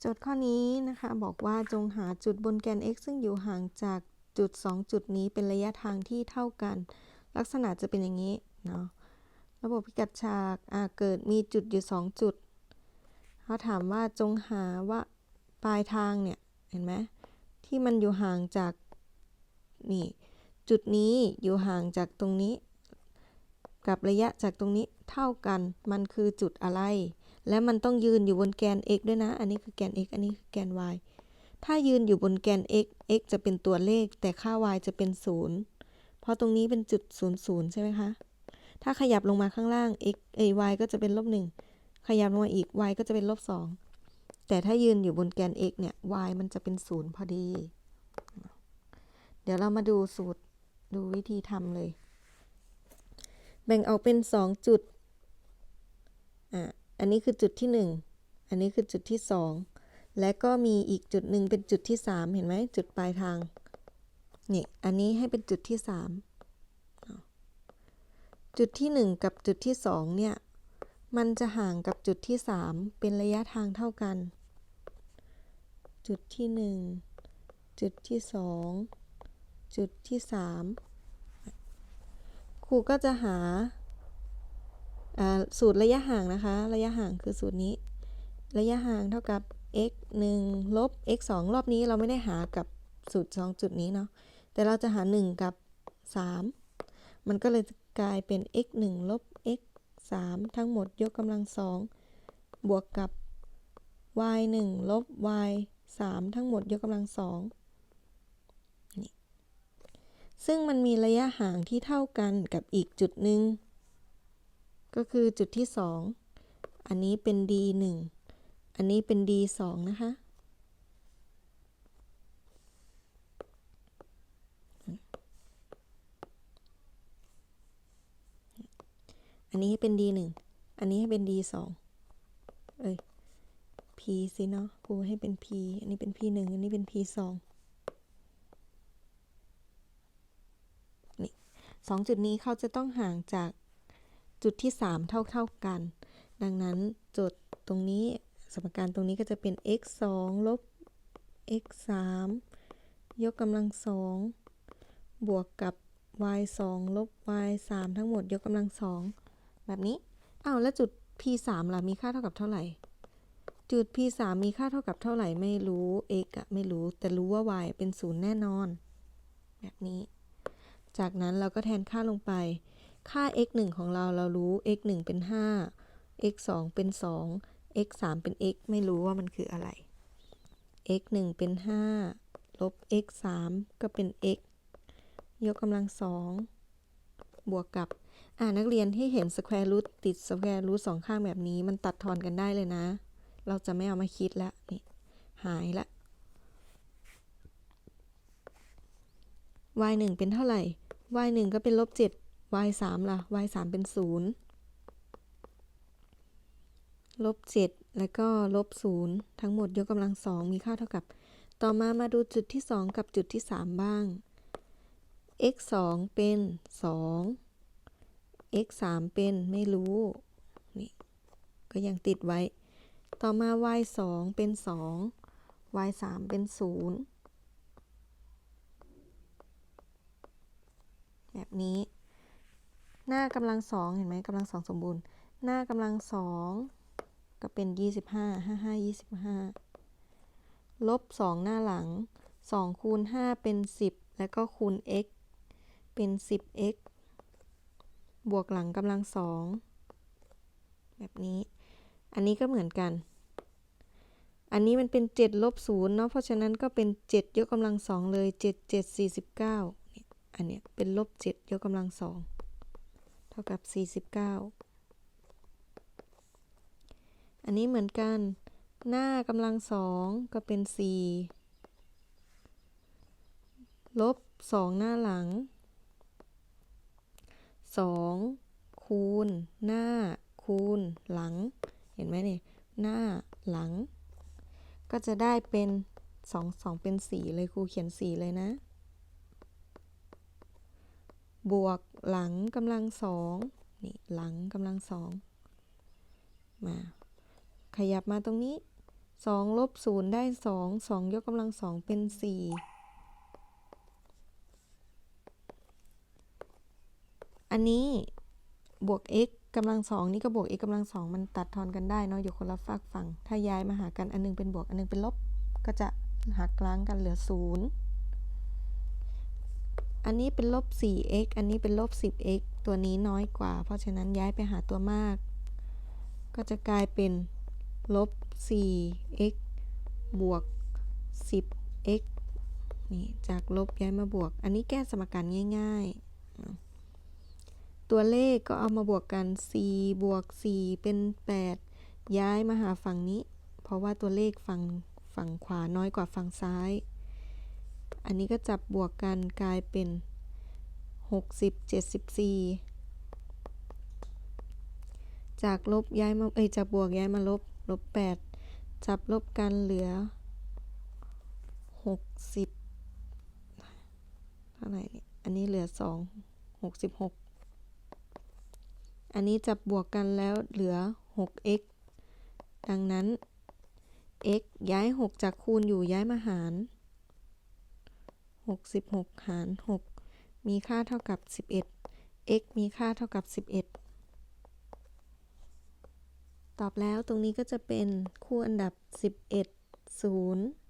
โจทย์ข้อนี้นะคะบอกว่าจงหาจุดบนแกน x ซึ่งอยู่ห่างจากจุด 2 จุดนี้เป็นระยะทางที่เท่ากัน ลักษณะจะเป็นอย่างนี้เนาะระบบพิกัดฉากเกิดมีจุดอยู่ 2 จุดเขาถามว่าจงหาว่าปลายทางเนี่ยเห็นไหมที่มันอยู่ห่างจากนี่จุดนี้อยู่ห่างจากตรงนี้ กับระยะจากตรงนี้เท่ากันมันคือจุดอะไร และมันต้องยืนอยู่บนแกน x ด้วยนะ อันนี้คือแกน x อันนี้คือแกน y ถ้ายืนอยู่บนแกน x x จะเป็นตัวเลข แต่ค่า y จะเป็น 0 เพราะตรงนี้เป็นจุด 0 0 ใช่ไหมคะ ถ้าขยับลงมาข้างล่าง x เอ y ก็จะเป็นลบ1ขยับลงมาอีก y ก็จะเป็นลบ2แต่ถ้ายืนอยู่บนแกน x เนี่ย y มันจะเป็น 0 พอดี เดี๋ยวเรามาดูสูตรดูวิธีทำเลย แบ่งออกเป็น 2 จุด อันนี้คือจุดที่ 1 อันนี้คือจุดที่ 2 และก็มีอีกจุดหนึ่งเป็นจุดที่ 3 เห็นไหมจุดปลายทาง นี่ อันนี้ให้เป็นจุดที่ 3 จุดที่ 1 กับจุดที่ 2 เนี่ย มันจะห่างกับจุดที่ 3 เป็นระยะทางเท่ากัน จุดที่ 1 จุดที่ 2 จุดที่ 3ครูก็จะหา สูตรระยะห่างนะคะ ระยะห่างคือสูตรนี้ ระยะห่างเท่ากับ x 1ลบ x 2รอบนี้เราไม่ได้หากับสูตร 2 จุดนี้เนาะ แต่เราจะหา 1 กับ 3 มันก็เลยกลายเป็น x 1ลบ x 3ทั้งหมดยกกำลัง 2 บวกกับ y 1ลบ y 3ทั้งหมดยกกำลัง2ซึ่งมันมีระยะห่างที่เท่ากันกับอีกจุดหนึ่ง ก็คือจุดที่ 2 อันนี้เป็น d 1 อันนี้เป็น d 2 นะคะ อันนี้ให้เป็น d 1 อันนี้ให้เป็น d 2 เอ้ย p สิเนาะครูให้เป็น p อันนี้เป็น p 1 อันนี้เป็น p 2 นี่สองจุดนี้เขาจะต้องห่างจาก จุดที่ 3 เท่าเท่ากัน ดังนั้นโจทย์ตรงนี้สมการตรงนี้ก็จะเป็น x 2ลบ x 3ยกกำลัง2บวกกับ y 2ลบ y 3ทั้งหมดยกกำลัง2แบบนี้อ้าวแล้วจุด p 3ล่ะมีค่าเท่ากับเท่าไหร่ จุด p 3มีค่าเท่ากับเท่าไหร่ไม่รู้ x อะไม่รู้แต่รู้ว่า y เป็น0แน่นอน แบบนี้ จากนั้นเราก็แทนค่าลงไป ค่า x 1ของเราเรารู้ x 1เป็น 5 x 2เป็น 2 x 3เป็น x ไม่รู้ว่ามันคืออะไร x 1เป็น 5 ลบ x 3ก็เป็น x ยกกำลัง2บวกกับ อ่านักเรียนที่เห็น square root ติด square root สองข้างแบบนี้มันตัดทอนกันได้เลยนะ เราจะไม่เอามาคิดแล้วนี่หายละ y 1เป็นเท่าไหร่ y 1ก็เป็นลบ7 y 3ล่ะ y 3เป็น0ลบ7แล้วก็ลบ0ทั้งหมดยกกำลัง2มีค่าเท่ากับ ต่อมามาดูจุดที่ 2 กับจุดที่ 3 บ้าง x 2เป็น 2 x 3เป็นไม่รู้นี่ก็ยังติดไว้ ต่อมา y 2เป็น 2 y 3เป็น 0 แบบนี้ หน้ากำลังสองเห็นไหมกำลังสองสมบูรณ์ หน้ากำลังสองก็เป็น25 55 25ลบ2หน้าหลัง2คูณ5เป็น10แล้วก็คูณ x เป็น 10x บวกหลังกำลังสองแบบนี้ อันนี้ก็เหมือนกัน อันนี้มันเป็น7ลบ0เนาะเพราะฉะนั้นก็เป็น7ยกกำลังสองเลย7 7 49อันเนี้ยเป็นลบ7ยกกำลังสอง ท่ากับ 49 อันนี้เหมือนกัน หน้ากำลังสองก็เป็น 4 ลบ 2 หน้าหลัง 2 คูณ หน้า คูณ หลัง เห็นไหมเนี่ยหน้าหลัง ก็จะได้เป็น 2 2 เป็น 4 เลยครูเขียน 4 เลยนะ บวกหลังกำลังสองนี่หลังกำลังสองมาขยับมาตรงนี้2ลบ0ได้ 2 2 ยกกำลัง2เป็น 4 อันนี้บวก x กำลัง2นี่ก็บวก x กำลัง2มันตัดทอนกันได้เนาะอยู่คนละฝากฝั่ง ถ้าย้ายมาหากันอันหนึงเป็นบวกอันหนึงเป็นลบ ก็จะหักล้างกันเหลือ 0 อันนี้เป็นลบ 4x อันนี้เป็นลบ 10x ตัวนี้น้อยกว่า เพราะฉะนั้นย้ายไปหาตัวมาก ก็จะกลายเป็นลบ 4x บวก 10x นี่จากลบย้ายมาบวก อันนี้แก้สมการง่ายๆ ตัวเลขก็เอามาบวกกัน 4 บวก 4 เป็น 8 ย้ายมาหาฝั่งนี้ เพราะว่าตัวเลขฝั่งฝั่งขวาน้อยกว่าฝั่งซ้าย อันนี้ก็จับบวกกันกลายเป็น 60 74 จากลบย้ายมา เอ้ย จากบวกย้ายมาลบ ลบ 8 จับลบกันเหลือ 60เท่าไหร่นี่อันนี้เหลือ 2 66 อันนี้จับบวกกันแล้วเหลือ 6x ดังนั้น x ย้าย 6 จากคูณอยู่ย้ายมาหาร 66 หาร 6 มีค่าเท่ากับ 11 x มีค่าเท่ากับ 11 ตอบแล้วตรงนี้ก็จะเป็นคู่อันดับ 11 0